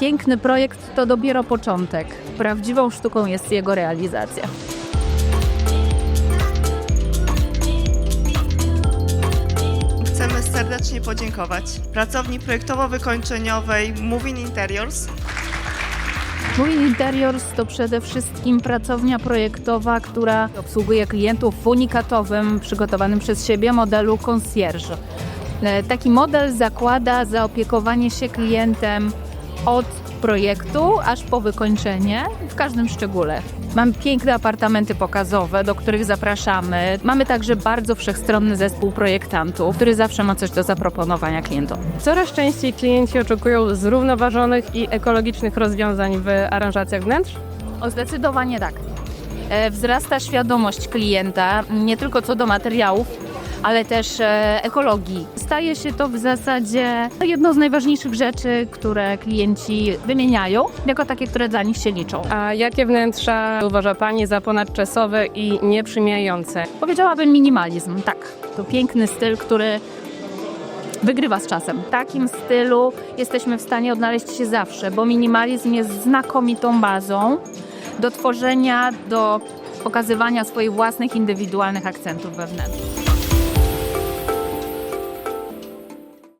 Piękny projekt to dopiero początek. Prawdziwą sztuką jest jego realizacja. Chcemy serdecznie podziękować pracowni projektowo-wykończeniowej Moving Interiors Mój Interiors to przede wszystkim pracownia projektowa, która obsługuje klientów w unikatowym, przygotowanym przez siebie modelu concierge. E, Taki model zakłada zaopiekowanie się klientem od projektu aż po wykończenie w każdym szczególe. Mamy piękne apartamenty pokazowe, do których zapraszamy. Mamy także bardzo wszechstronny zespół projektantów, który zawsze ma coś do zaproponowania klientom. Coraz częściej klienci oczekują zrównoważonych i ekologicznych rozwiązań w aranżacjach wnętrz. O, zdecydowanie tak. E, Wzrasta świadomość klienta, nie tylko co do materiałów, ale też e, ekologii. Staje się to w zasadzie jedną z najważniejszych rzeczy, które klienci wymieniają, jako takie, które dla nich się liczą. A jakie wnętrza uważa Pani za ponadczasowe i nieprzymijające? Powiedziałabym minimalizm, tak. To piękny styl, który wygrywa z czasem. W takim stylu jesteśmy w stanie odnaleźć się zawsze, bo minimalizm jest znakomitą bazą do tworzenia, do pokazywania swoich własnych, indywidualnych akcentów we wnętrzu.